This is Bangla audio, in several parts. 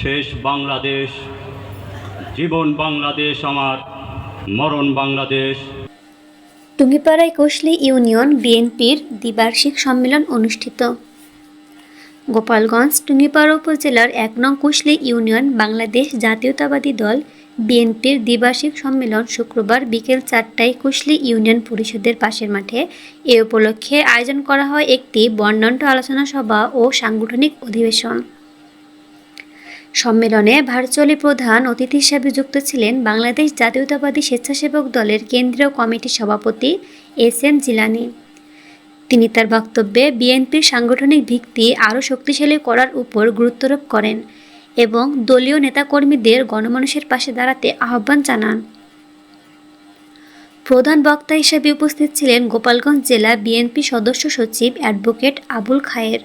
শেষ বাংলাদেশ। জীবন বাংলাদেশ আমার, মরণ বাংলাদেশ। টুঙ্গিপাড়ায় কোশলি ইউনিয়ন বিএনপির দ্বিবার্ষিক সম্মেলন অনুষ্ঠিত। গোপালগঞ্জ টুঙ্গিপাড়া উপজেলার এক নং কুশলি ইউনিয়ন বাংলাদেশ জাতীয়তাবাদী দল বিএনপির দ্বিবার্ষিক সম্মেলন শুক্রবার বিকেল চারটায় কুশলি ইউনিয়ন পরিষদের পাশের মাঠে। এ উপলক্ষে আয়োজন করা হয় একটি বর্ণাঢ্য আলোচনা সভা ও সাংগঠনিক অধিবেশন। সম্মেলনে ভার্চুয়ালি প্রধান অতিথি হিসেবে যুক্ত ছিলেন বাংলাদেশ জাতীয়তাবাদী স্বেচ্ছাসেবক দলের কেন্দ্রীয় কমিটির সভাপতি এস এম জিলানি। তিনি তার বক্তব্যে বিএনপির সাংগঠনিক ভিত্তি আরও শক্তিশালী করার উপর গুরুত্বারোপ করেন এবং দলীয় নেতাকর্মীদের গণমানুষের পাশে দাঁড়াতে আহ্বান জানান। প্রধান বক্তা হিসেবে উপস্থিত ছিলেন গোপালগঞ্জ জেলা বিএনপি সদস্য সচিব অ্যাডভোকেট আবুল খায়ের।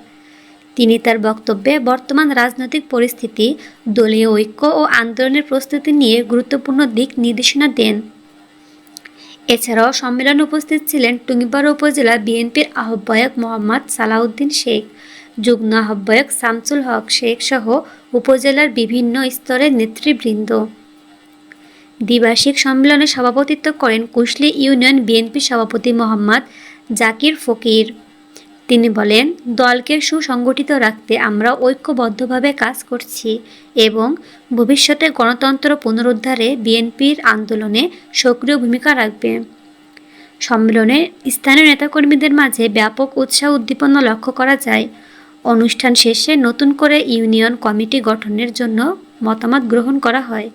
তিনি তার বক্তব্যে বর্তমান রাজনৈতিক পরিস্থিতি, দলীয় ঐক্য ও আন্দোলনের প্রস্তুতি নিয়ে গুরুত্বপূর্ণ দিক নির্দেশনা দেন। এছাড়াও সম্মেলনে উপস্থিত ছিলেন টুঙ্গিপাড়া উপজেলা বিএনপির আহ্বায়ক মোহাম্মদ সালাউদ্দিন শেখ, যুগ্ম আহ্বায়ক শামসুল হক শেখ সহ উপজেলার বিভিন্ন স্তরের নেতৃবৃন্দ। দ্বিবার্ষিক সম্মেলনে সভাপতিত্ব করেন কুশলি ইউনিয়ন বিএনপি সভাপতি মোহাম্মদ জাকির ফকির। তিনি বলেন, দলকে সুসংগঠিত রাখতে আমরা ঐক্যবদ্ধভাবে কাজ করছি এবং ভবিষ্যতে গণতন্ত্র পুনরুদ্ধারে বিএনপির আন্দোলনে সক্রিয় ভূমিকা রাখবে। সম্মেলনে স্থানীয় নেতাকর্মীদের মাঝে ব্যাপক উৎসাহ উদ্দীপনা লক্ষ্য করা যায়। অনুষ্ঠান শেষে নতুন করে ইউনিয়ন কমিটি গঠনের জন্য মতামত গ্রহণ করা হয়।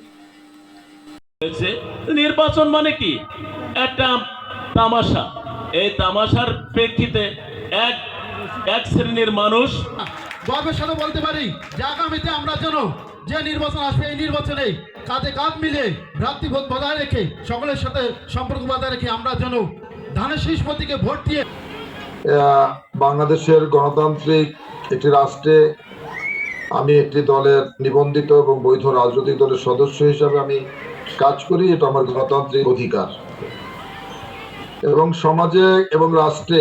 নির্বাচন মানে কি? একটা তামাশা। এই তামাশার প্রেক্ষিতে এক এক শ্রেণির মানুষ। গর্বের সাথে বলতে পারি যে আগামীতে আমরা যেন যে নির্বাচন আসবে এই নির্বাচনে কাঁধে কাঁধ মিলে ভ্রাতৃবোধ বজায় রেখে সকলের সাথে সম্পর্ক বজায় রেখে আমরা যেন ধানের শীষ প্রতীকে ভোট দিয়ে আহ, বাংলাদেশের গণতান্ত্রিক একটি রাষ্ট্রে আমি একটি দলের নিবন্ধিত এবং বৈধ রাজনৈতিক দলের সদস্য হিসাবে আমি কাজ করি এটা আমার গণতান্ত্রিক অধিকার। এবং সমাজে এবং রাষ্ট্রে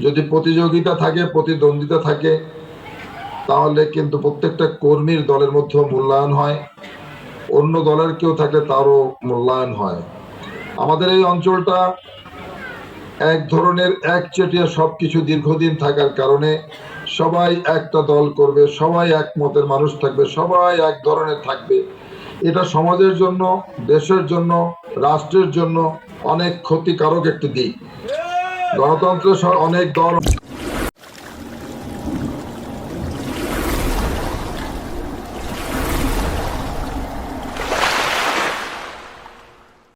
যদি প্রতিযোগিতা থাকে, প্রতিদ্বন্দ্বিতা থাকে, তাহলে কিন্তু প্রত্যেকটা কর্মীর দলের মধ্যে মূল্যায়ন হয়। অন্য দলের কেউ থাকলে তারও মূল্যায়ন হয়। আমাদের এই অঞ্চলটা এক ধরনের একচেটিয়া সবকিছু দীর্ঘদিন থাকার কারণে সবাই একটা দল করবে, সবাই একমতের মানুষ থাকবে, সবাই এক ধরনের থাকবে। এটা সমাজের জন্য, দেশের জন্য, রাষ্ট্রের জন্য অনেক ক্ষতিকারক একটি দিক। গণতন্ত্রের স- অনেক দল